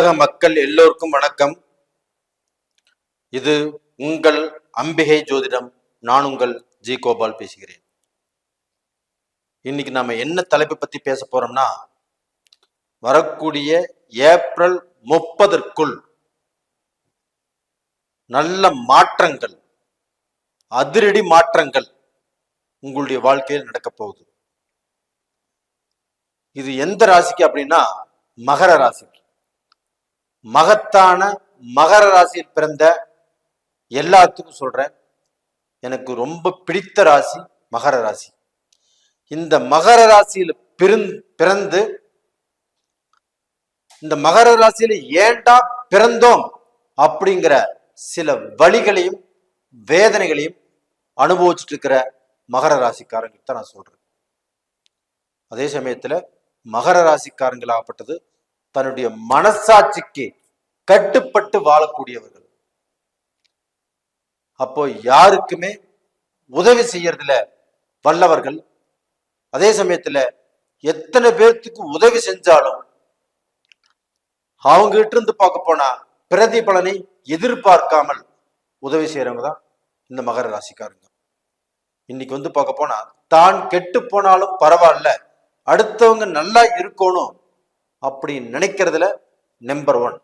உலக மக்கள் எல்லோருக்கும் வணக்கம். இது உங்கள் அம்பிகை ஜோதிடம். நான் உங்கள் ஜி கோபால் பேசுகிறேன். இன்னைக்கு நாம என்ன தலைப்பை பத்தி பேச போறோம்னா வரக்கூடிய ஏப்ரல் முப்பதற்குள் நல்ல மாற்றங்கள் அதிரடி மாற்றங்கள் உங்களுடைய வாழ்க்கையில் நடக்க போகுது. இது எந்த ராசிக்கு அப்படின்னா மகர ராசிக்கு. மகத்தான மகர ராசியில் பிறந்த எல்லாத்துக்கும் சொல்றேன். எனக்கு ரொம்ப பிடித்த ராசி மகர ராசி. இந்த மகர ராசியில் பிறந் பிறந்து இந்த மகர ராசியில ஏண்டா பிறந்தோம் அப்படிங்கிற சில வழிகளையும் வேதனைகளையும் அனுபவிச்சுட்டு இருக்கிற மகர ராசிக்காரங்களுக்கு தான் நான் சொல்றேன். அதே சமயத்துல மகர ராசிக்காரங்களாகப்பட்டது தன்னுடைய மனசாட்சிக்கு கட்டுப்பட்டு வாழக்கூடியவர்கள். அப்போ யாருக்குமே உதவி செய்யறதுல வல்லவர்கள் அதே சமயத்துல எத்தனை பேர்த்துக்கு உதவி செஞ்சாலும் அவங்க கிட்ட இருந்து பார்க்க போனா பிரதிபலனை எதிர்பார்க்காமல் உதவி செய்யறவங்க தான் இந்த மகர ராசிக்காரங்க. இன்னைக்கு வந்து பார்க்க போனா தான் கெட்டு போனாலும் பரவாயில்ல அடுத்தவங்க நல்லா இருக்கணும் அப்படி நினைக்கிறதுல நம்பர் ஒன்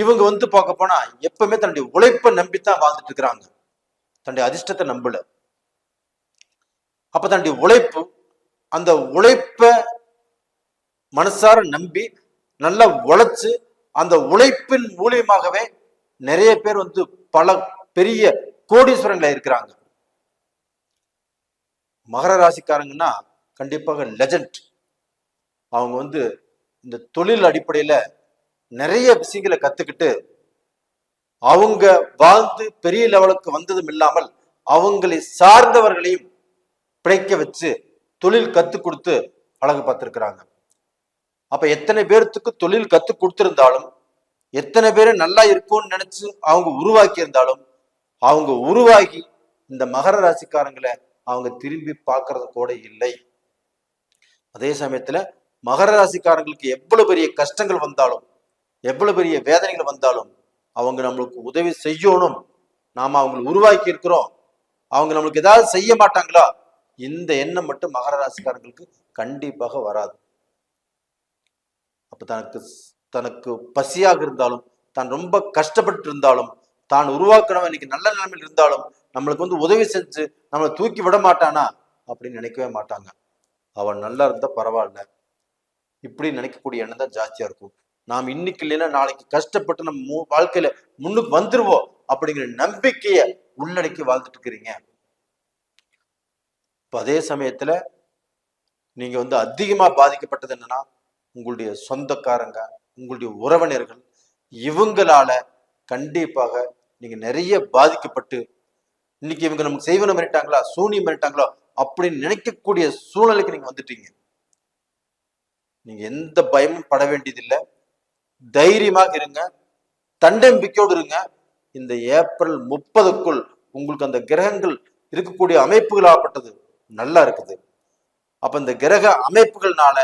இவங்க வந்து பார்க்க போனா எப்பவுமே தன்னுடைய உழைப்பை நம்பித்தான் வாழ்ந்துட்டு இருக்கிறாங்க. தன்னுடைய அதிர்ஷ்டத்தை நம்பல. அப்ப தன்னுடைய உழைப்பு அந்த உழைப்ப மனசார நம்பி நல்லா உழைச்சு அந்த உழைப்பின் மூலியமாகவே நிறைய பேர் வந்து பல பெரிய கோடீஸ்வரங்களா இருக்கிறாங்க. மகர ராசிக்காரங்கன்னா கண்டிப்பாக லெஜண்ட் அவங்க வந்து இந்த தொழில் அடிப்படையில் நிறைய விஷயங்களை கற்றுக்கிட்டு அவங்க வாழ்ந்து பெரிய லெவலுக்கு வந்ததும் இல்லாமல் அவங்களை சார்ந்தவர்களையும் பிழைக்க வச்சு தொழில் கற்றுக் கொடுத்து அழகு பார்த்துருக்குறாங்க. அப்போ எத்தனை பேர்த்துக்கு தொழில் கற்றுக் கொடுத்துருந்தாலும் எத்தனை பேர் நல்லா இருக்கும்னு நினச்சி அவங்க உருவாக்கி இருந்தாலும் அவங்க உருவாகி இந்த மகர ராசிக்காரங்களை அவங்க திரும்பி பார்க்கறது கூட இல்லை. அதே சமயத்துல மகர ராசிக்காரங்களுக்கு எவ்வளவு பெரிய கஷ்டங்கள் வந்தாலும் எவ்வளவு பெரிய வேதனைகள் வந்தாலும் அவங்க நம்மளுக்கு உதவி செய்யணும். நாம அவங்களை உருவாக்கி இருக்கிறோம். அவங்க நம்மளுக்கு ஏதாவது செய்ய மாட்டாங்களா? இந்த எண்ணம் மட்டும் மகர ராசிக்காரங்களுக்கு கண்டிப்பாக வராது. அப்ப தனக்கு தனக்கு பசியாக இருந்தாலும் தான் ரொம்ப கஷ்டப்பட்டு இருந்தாலும் தான் உருவாக்கணும் இன்னைக்கு நல்ல நிலைமையில் இருந்தாலும் நம்மளுக்கு வந்து உதவி செஞ்சு நம்மளை தூக்கி விட மாட்டானா? அப்படின்னு நினைக்கவே மாட்டாங்க. அவன் நல்லா இருந்தா பரவாயில்ல. இப்படி நினைக்கக்கூடிய எண்ணம் தான் ஜாஸ்தியா இருக்கும். நாம் இன்னைக்கு இல்லைன்னா நாளைக்கு கஷ்டப்பட்டு நம்ம மு- வாழ்க்கையில முன்னுக்கு வந்துருவோம் அப்படிங்கிற நம்பிக்கைய உள்ளடக்கி வாழ்ந்துட்டு இருக்கிறீங்க. இப்ப அதே சமயத்துல நீங்க வந்து அதிகமா பாதிக்கப்பட்டது என்னன்னா உங்களுடைய சொந்தக்காரங்க உங்களுடைய உறவினர்கள் இவங்களால கண்டிப்பாக நீங்க நிறைய பாதிக்கப்பட்டு இன்னைக்கு இவங்க நமக்கு செய்வனம் பண்ணிட்டாங்களா சூனியம் பண்ணிட்டாங்களோ அப்படின்னு நினைக்கக்கூடிய சூழ்நிலைக்கு நீங்க வந்துட்டீங்க. நீங்க எந்த பயமும் பட வேண்டியதில்லை. தைரியமாக இருங்க. தண்டம்பிக்கையோடு இருங்க. இந்த ஏப்ரல் முப்பதுக்குள் உங்களுக்கு அந்த கிரகங்கள் இருக்கக்கூடிய அமைப்புகளாகப்பட்டது நல்லா இருக்குது. அப்ப இந்த கிரக அமைப்புகள்னால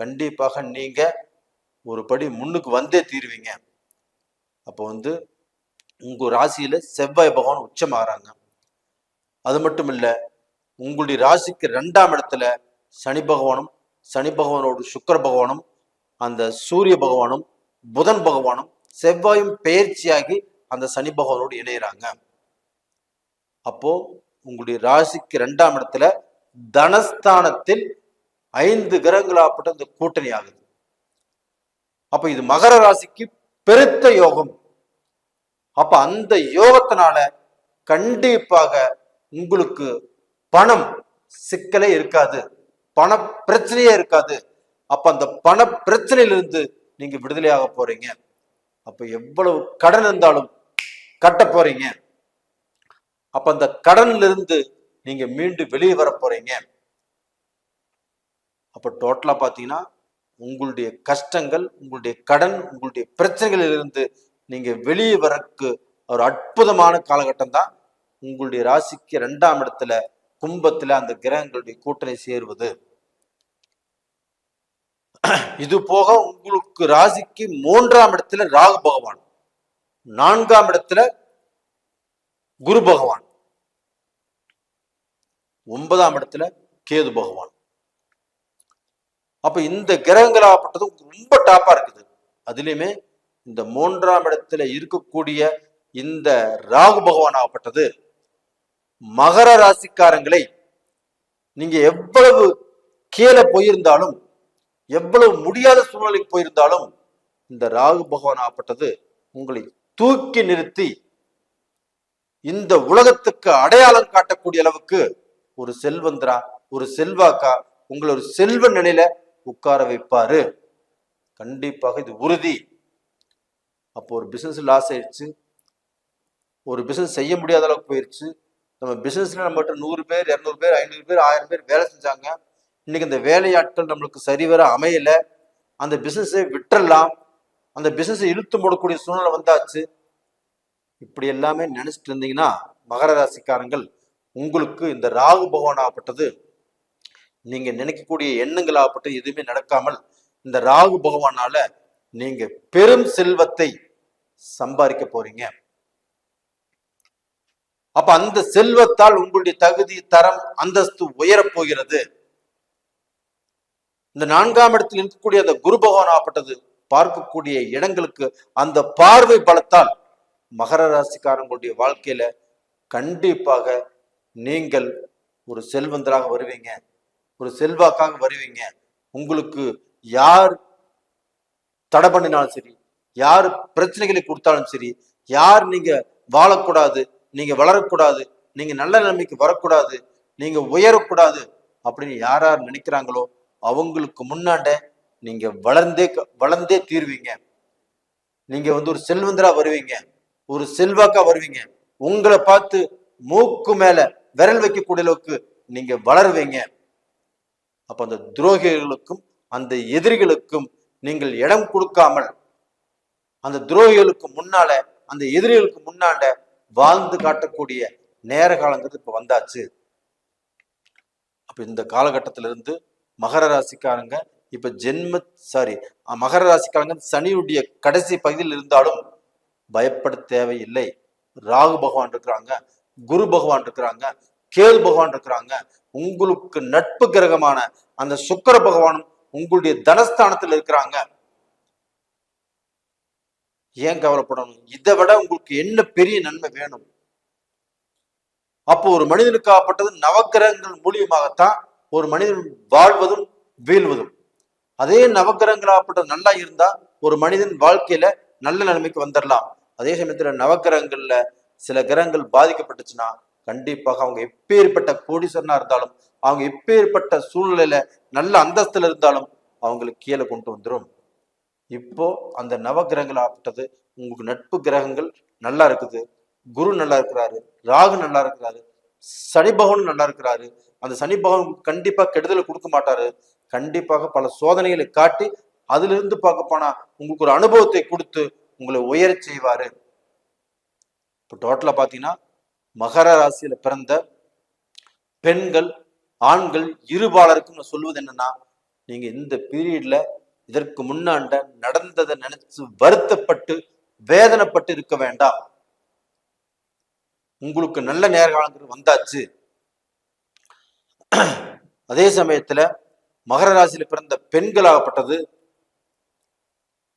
கண்டிப்பாக நீங்க ஒரு படி முன்னுக்கு வந்தே தீருவீங்க. அப்போ வந்து உங்க ராசியில செவ்வாய் பகவான் உச்சமாகறாங்க. அது மட்டும் இல்லை உங்களுடைய ராசிக்கு ரெண்டாம் இடத்துல சனி பகவானும் சனி பகவானோடு சுக்கிர பகவானும் அந்த சூரிய பகவானும் புதன் பகவானும் செவ்வாயும் பெயர்ச்சியாகி அந்த சனி பகவானோடு இணையிறாங்க. அப்போ உங்களுடைய ராசிக்கு ரெண்டாம் இடத்துல தனஸ்தானத்தில் ஐந்து கிரகங்களாப்பட்ட இந்த கூட்டணி ஆகுது. அப்ப இது மகர ராசிக்கு பெருத்த யோகம். அப்ப அந்த யோகத்தினால கண்டிப்பாக உங்களுக்கு பணம் சிக்கலே இருக்காது. பண பிரச்சனையே இருக்காது. அப்ப அந்த பண பிரச்சனையிலிருந்து நீங்க விடுதலையாக போறீங்க. அப்ப எவ்வளவு கடன் இருந்தாலும் கட்ட போறீங்க. அப்ப அந்த கடன்ல இருந்து நீங்க மீண்டும் வெளியே வர போறீங்க. அப்ப டோட்டலா பாத்தீங்கன்னா உங்களுடைய கஷ்டங்கள் உங்களுடைய கடன் உங்களுடைய பிரச்சனைகளிலிருந்து நீங்க வெளியே வரக்கு ஒரு அற்புதமான காலகட்டம் தான் உங்களுடைய ராசிக்கு ரெண்டாம் இடத்துல கும்பத்துல அந்த கிரகங்களுடைய கூட்டணி சேருவது. இது போக உங்களுக்கு ராசிக்கு மூன்றாம் இடத்துல ராகு பகவான் நான்காம் இடத்துல குரு பகவான் ஒன்பதாம் இடத்துல கேது பகவான். அப்ப இந்த கிரகங்களாகப்பட்டது ரொம்ப டாப்பா இருக்குது. அதுலயுமே இந்த மூன்றாம் இடத்துல இருக்கக்கூடிய இந்த ராகு பகவான் ஆகப்பட்டது மகர ராசிக்காரங்களை நீங்க எவ்வளவு கீழே போயிருந்தாலும் எவ்வளவு முடியாத சூழ்நிலைக்கு போயிருந்தாலும் இந்த ராகு பகவான் ஆகப்பட்டது உங்களை தூக்கி நிறுத்தி இந்த உலகத்துக்கு அடையாளம் காட்டக்கூடிய அளவுக்கு ஒரு செல்வந்தரா ஒரு செல்வாக்கா உங்களை ஒரு செல்வ நிலையில உட்கார வைப்பாரு. கண்டிப்பாக இது உறுதி. அப்போ ஒரு பிசினஸ் லாஸ் ஆயிடுச்சு. ஒரு பிசினஸ் செய்ய முடியாத அளவுக்கு போயிடுச்சு நம்ம பிசினஸ்ல நம்மகிட்ட நூறு பேர் இரநூறு பேர் ஐநூறு பேர் ஆயிரம் பேர் வேலை செஞ்சாங்க. இன்னைக்கு இந்த வேலையாட்கள் நம்மளுக்கு சரிவர அமையல. அந்த பிசினஸை விட்டுறலாம். அந்த பிசினஸை இழுத்து மூடக்கூடிய சூழ்நிலை வந்தாச்சு. இப்படி எல்லாமே நினைச்சிட்டு இருந்தீங்கன்னா மகர ராசிக்காரங்கள் உங்களுக்கு இந்த ராகு பகவான் ஆகப்பட்டது. நீங்க நினைக்கக்கூடிய எண்ணங்கள் ஆகப்பட்டது எதுவுமே நடக்காமல் இந்த ராகு பகவானால நீங்க பெரும் செல்வத்தை சம்பாதிக்க போறீங்க. அப்ப அந்த செல்வத்தால் உங்களுடைய தகுதி தரம் அந்தஸ்து உயரப் போகிறது. இந்த நான்காம் இடத்தில் இருக்கக்கூடிய அந்த குரு பகவான் ஆப்பட்டது பார்க்கக்கூடிய இடங்களுக்கு அந்த பார்வை பலத்தால் மகர ராசிக்காரங்களுடைய வாழ்க்கையில கண்டிப்பாக நீங்கள் ஒரு செல்வந்தராக வருவீங்க. ஒரு செல்வாக்காக வருவீங்க. உங்களுக்கு யார் தடை பண்ணினாலும் சரி யார் பிரச்சனைகளை கொடுத்தாலும் சரி யார் நீங்க வாழக்கூடாது நீங்க வளரக்கூடாது நீங்க நல்ல நிலைமைக்கு வரக்கூடாது நீங்க உயரக்கூடாது அப்படின்னு யார் யார் நினைக்கிறாங்களோ அவங்களுக்கு முன்னாண்ட நீங்க வளர்ந்தே வளர்ந்தே தீர்வீங்க. நீங்க வந்து ஒரு செல்வந்தரா வருவீங்க. ஒரு செல்வாக்கா வருவீங்க. உங்களை பார்த்து மூக்கு மேல விரல் வைக்கக்கூடிய அளவுக்கு நீங்க வளருவீங்க. அப்ப அந்த துரோகிகளுக்கும் அந்த எதிரிகளுக்கும் நீங்கள் இடம் கொடுக்காமல் அந்த துரோகிகளுக்கு முன்னால அந்த எதிரிகளுக்கு முன்னாண்ட வாழ்ந்து காட்டக்கூடிய நேர காலங்கிறது இப்ப வந்தாச்சு. அப்ப இந்த காலகட்டத்திலிருந்து மகர ராசிக்காரங்க இப்ப ஜென்ம சாரி மகர ராசிக்காரங்க சனியுடைய கடைசி பகுதியில் இருந்தாலும் பயப்பட தேவையில்லை. ராகு பகவான் இருக்கிறாங்க குரு பகவான் இருக்கிறாங்க கேது பகவான் இருக்கிறாங்க. உங்களுக்கு நட்பு கிரகமான அந்த சுக்கர பகவானும் உங்களுடைய தனஸ்தானத்தில் இருக்கிறாங்க. ஏன் கவலைப்படணும்? இதை விட உங்களுக்கு என்ன பெரிய நன்மை வேணும்? அப்போ ஒரு மனிதனுக்கு ஆப்பட்டது நவக்கிரகங்கள் மூலியமாகத்தான் ஒரு மனிதன் வாழ்வதும் வீழ்வதும். அதே நவக்கிரகங்களாகப்பட்டது நல்லா இருந்தா ஒரு மனிதன் வாழ்க்கையில நல்ல நிலைமைக்கு வந்துடலாம் அதே சமயத்துல நவக்கிரகங்கள்ல சில கிரகங்கள் பாதிக்கப்பட்டுச்சுன்னா கண்டிப்பாக அவங்க எப்பேற்பட்ட கோடீஸ்வரனா இருந்தாலும் அவங்க எப்பேற்பட்ட சூழ்நிலையில நல்ல அந்தஸ்துல இருந்தாலும் அவங்களுக்கு கீழே கொண்டு வந்துடும் இப்போ அந்த நவகிரகங்கள் ஆப்பட்டது உங்களுக்கு நட்பு கிரகங்கள் நல்லா இருக்குது. குரு நல்லா இருக்கிறாரு. ராகு நல்லா இருக்கிறாரு. சனி பகவான் நல்லா இருக்கிறாரு. அந்த சனி பகவான் கண்டிப்பா கெடுதலை கொடுக்க மாட்டாரு. கண்டிப்பாக பல சோதனைகளை காட்டி அதுல இருந்து பார்க்க போனா உங்களுக்கு ஒரு அனுபவத்தை கொடுத்து உங்களை உயரச் செய்வாரு. இப்போ டோட்டலா பாத்தீங்கன்னா மகர ராசியில பிறந்த பெண்கள் ஆண்கள் இருபாலருக்கும் நான் சொல்வது என்னன்னா நீங்க இந்த பீரியட்ல இதற்கு முன்னாண்ட நடந்ததை நினைச்சு வருத்தப்பட்டு வேதனைப்பட்டு இருக்க வேண்டாம். உங்களுக்கு நல்ல நேர்காலங்கள் வந்தாச்சு. அதே சமயத்துல மகர ராசியில பிறந்த பெண்களாகப்பட்டது.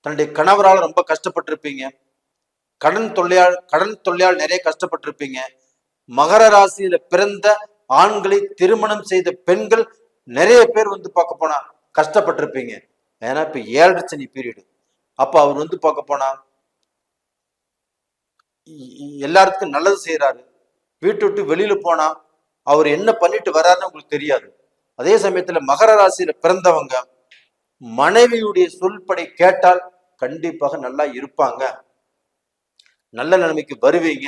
தன்னுடைய கணவரால் ரொம்ப கஷ்டப்பட்டிருப்பீங்க. கடன் தொல்லையால் கடன் தொல்லையால் நிறைய கஷ்டப்பட்டிருப்பீங்க. மகர ராசியில பிறந்த ஆண்களை திருமணம் செய்த பெண்கள் நிறைய பேர் வந்து பார்க்க போனா கஷ்டப்பட்டிருப்பீங்க. ஏன்னா இப்ப ஏழரை சனி பீரியடு அப்ப அவர் வந்து பார்க்க போனா இ- எல்லாத்துக்கும் நல்லது செய்யறாரு வீட்டு விட்டு வெளியில போனா அவர் என்ன பண்ணிட்டு வர்றாருன்னு உங்களுக்கு தெரியாது. அதே சமயத்துல மகர ராசியில பிறந்தவங்க மனைவியுடைய சொல்படை கேட்டால் கண்டிப்பாக நல்லா இருப்பாங்க. நல்ல நிலைமைக்கு வருவீங்க.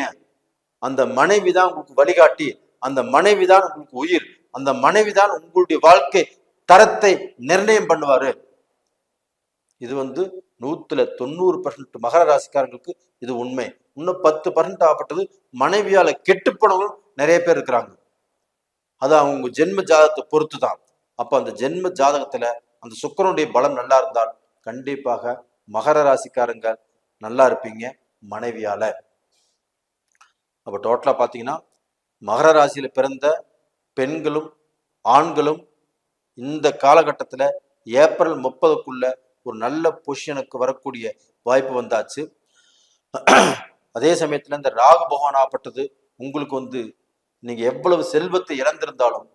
அந்த மனைவி தான் உங்களுக்கு வழிகாட்டி அந்த மனைவி தான் உங்களுக்கு உயிர் அந்த மனைவி தான் உங்களுடைய வாழ்க்கை தரத்தை நிர்ணயம் பண்ணுவாரு. இது வந்து நூத்துல தொண்ணூறு பர்சன்ட் மகர ராசிக்காரங்களுக்கு இது உண்மை. இன்னும் பத்து பர்சன்ட் ஆகப்பட்டது மனைவியால கெட்டு போனவங்களும் நிறைய பேர் இருக்கிறாங்க. அது அவங்க ஜென்ம ஜாதகத்தை பொறுத்து தான் அப்ப அந்த ஜென்ம ஜாதகத்துல அந்த சுக்கரனுடைய பலம் நல்லா இருந்தால் கண்டிப்பாக மகர ராசிக்காரங்க நல்லா இருப்பீங்க மனைவியால. அப்ப டோட்டலா பாத்தீங்கன்னா மகர ராசியில பிறந்த பெண்களும் ஆண்களும் இந்த காலகட்டத்தில் ஏப்ரல் முப்பதுக்குள்ள ஒரு நல்ல பொசிஷனுக்கு வரக்கூடிய வாய்ப்பு வந்தாச்சு. அதே சமயத்துல இந்த ராகு பகவான் ஆப்பட்டது உங்களுக்கு வந்து நீங்க எவ்வளவு செல்வத்தை இழந்திருந்தாலும்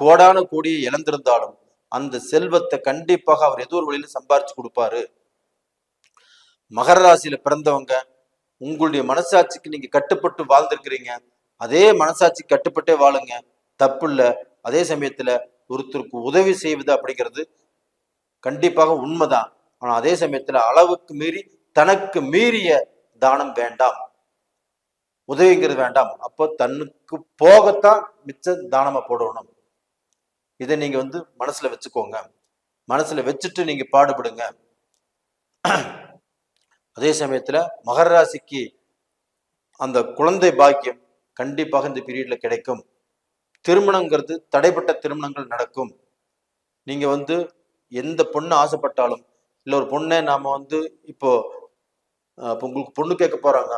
கோடான கோடியை இழந்திருந்தாலும் அந்த செல்வத்தை கண்டிப்பாக அவர் ஏதோ ஒரு வழியில சம்பாரிச்சு கொடுப்பாரு. மகர ராசியில பிறந்தவங்க உங்களுடைய மனசாட்சிக்கு நீங்க கட்டுப்பட்டு வாழ்ந்திருக்கிறீங்க. அதே மனசாட்சி கட்டுப்பட்டே வாழுங்க. தப்பு இல்ல அதே சமயத்துல ஒருத்தருக்கு உதவி செய்வது அப்படிங்கிறது கண்டிப்பாக உண்மைதான். ஆனால் அதே சமயத்தில் அளவுக்கு மீறி தனக்கு மீறிய தானம் வேண்டாம். உதவிங்கிறது வேண்டாம். அப்போ தன்னுக்கு போகத்தான் மிச்ச தானமாக போடணும். இதை நீங்கள் வந்து மனசில் வச்சுக்கோங்க. மனசில் வச்சுட்டு நீங்கள் பாடுபடுங்க. அதே சமயத்தில் மகர ராசிக்கு அந்த குழந்தை பாக்கியம் கண்டிப்பாக இந்த பீரியடில் கிடைக்கும். திருமணங்கிறது தடைப்பட்ட திருமணங்கள் நடக்கும். நீங்கள் வந்து எந்த பொண்ணு ஆசைப்பட்டாலும் இல்லை ஒரு பொண்ணை நாம் வந்து இப்போ இப்போ உங்களுக்கு பொண்ணு கேட்க போகிறாங்க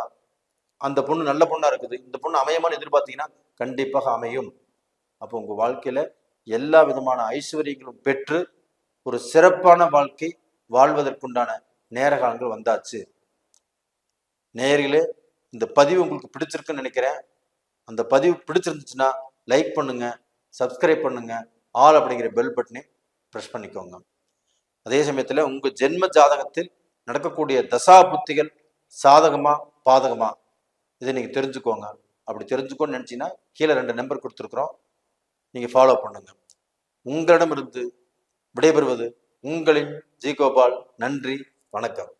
அந்த பொண்ணு நல்ல பொண்ணாக இருக்குது. இந்த பொண்ணு அமையமான்னு எதிர்பார்த்தீங்கன்னா கண்டிப்பாக அமையும். அப்போ உங்கள் வாழ்க்கையில் எல்லா விதமான ஐஸ்வர்யங்களும் பெற்று ஒரு சிறப்பான வாழ்க்கை வாழ்வதற்குண்டான நேர காலங்கள் வந்தாச்சு. நேயர்களே இந்த பதிவு உங்களுக்கு பிடிச்சிருக்குன்னு நினைக்கிறேன். அந்த பதிவு பிடிச்சிருந்துச்சுன்னா லைக் பண்ணுங்கள் சப்ஸ்கிரைப் பண்ணுங்கள் ஆல் அப்படிங்கிற பெல் பட்டனை ப்ரெஸ் பண்ணிக்கோங்க. அதே சமயத்தில் உங்கள் ஜென்ம ஜாதகத்தில் நடக்கக்கூடிய தசா புத்திகள் சாதகமா பாதகமா இதை நீங்கள் தெரிஞ்சுக்கோங்க. அப்படி தெரிஞ்சுக்கோன்னு நினச்சிங்கன்னா கீழே ரெண்டு நம்பர் கொடுத்துருக்குறோம். நீங்கள் ஃபாலோ பண்ணுங்க. உங்களிடமிருந்து விடைபெறுவது உங்களின் ஜி கோபால். நன்றி வணக்கம்.